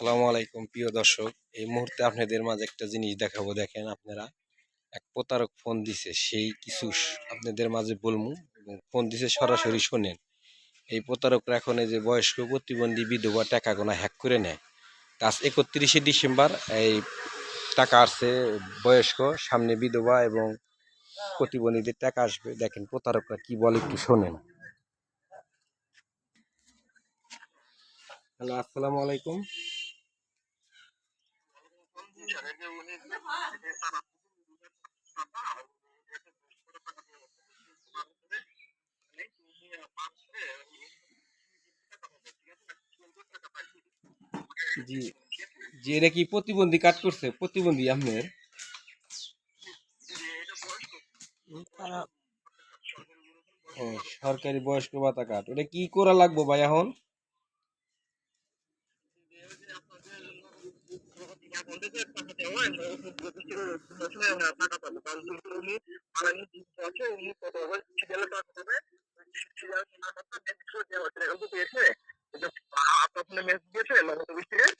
আসসালামু আলাইকুম, প্রিয় দর্শক। এই মুহূর্তে আপনাদের মাঝে একটা জিনিস দেখাবো। দেখেন আপনারা, এক প্রতারক ফোন দিছে, সেই কিছু আপনাদের মাঝে বলমু। এবং ফোন দিছে সরাসরি শোনেন। এই প্রতারকরা এখন যে বয়স্ক প্রতিবন্ধী বিধবা টাকা গোনা হ্যাক করে নেয়। আজ একত্রিশে ডিসেম্বর, এই টাকা আসছে বয়স্ক, সামনে বিধবা এবং প্রতিবন্ধীদের টাকা আসবে। দেখেন প্রতারকরা কি বলে একটু শোনেন। হ্যালো, আসসালামু আলাইকুম। জি জি এটা কি প্রতিবন্ধী কাজ করছে? প্রতিবন্ধী আপনার সরকারি বয়স্ক ভাতা কার্ড। ওটা কি করা লাগবো ভাই এখন?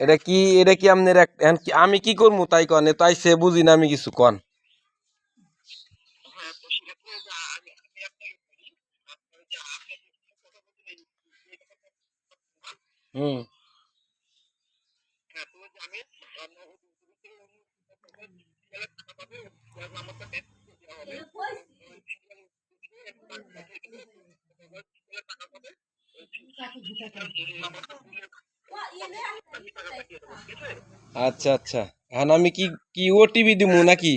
এটা কি এটা কি আপনার আমি কি করব তাই কন? তাই সে বুঝি না আমি কিছু কন। হুম। আচ্ছা আচ্ছা। এখন আমি কি কি ওটিপি দিব নাকি?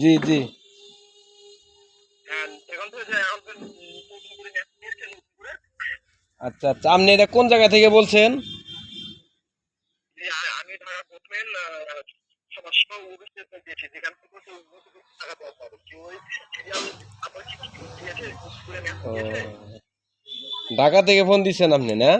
জি জি। আচ্ছা আচ্ছা। আপনি এটা কোন জায়গা থেকে বলছেন? ঢাকা থেকে ফোন দিচ্ছেন আপনি না?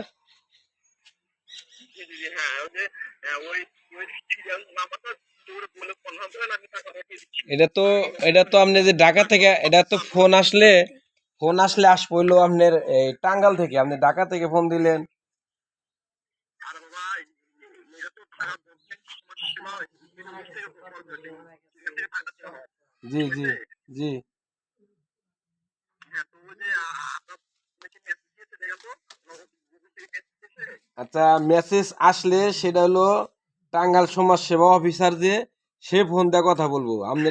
হ্যাঁ ওই যে আহ, ওই ওই সিরিয়াল নাম্বারটা দৌড়ে বলে ফোন হবে আমি টাকা রেখে দিচ্ছি। এটা তো এটা তো আপনি যে ঢাকা থেকে এটা তো ফোন আসলে ফোন আসলে আস পড়ল আপনার, এই টাঙ্গাল থেকে। আপনি ঢাকা থেকে ফোন দিলেন। জি জি জি। আচ্ছা মেসেজ আসলে সেটা হলো টাঙ্গাল সমাজ সেবা অফিসার যে, সে ফোন দিয়ে কথা বলব। আপনি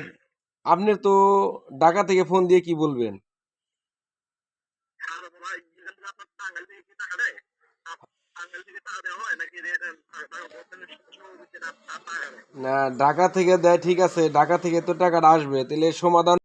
আপনি তো ঢাকা থেকে ফোন দিয়ে কি বলবেন? না ঢাকা থেকে দেয় ঠিক আছে ঢাকা থেকে তো টাকাটা আসবে তাহলে সমাধান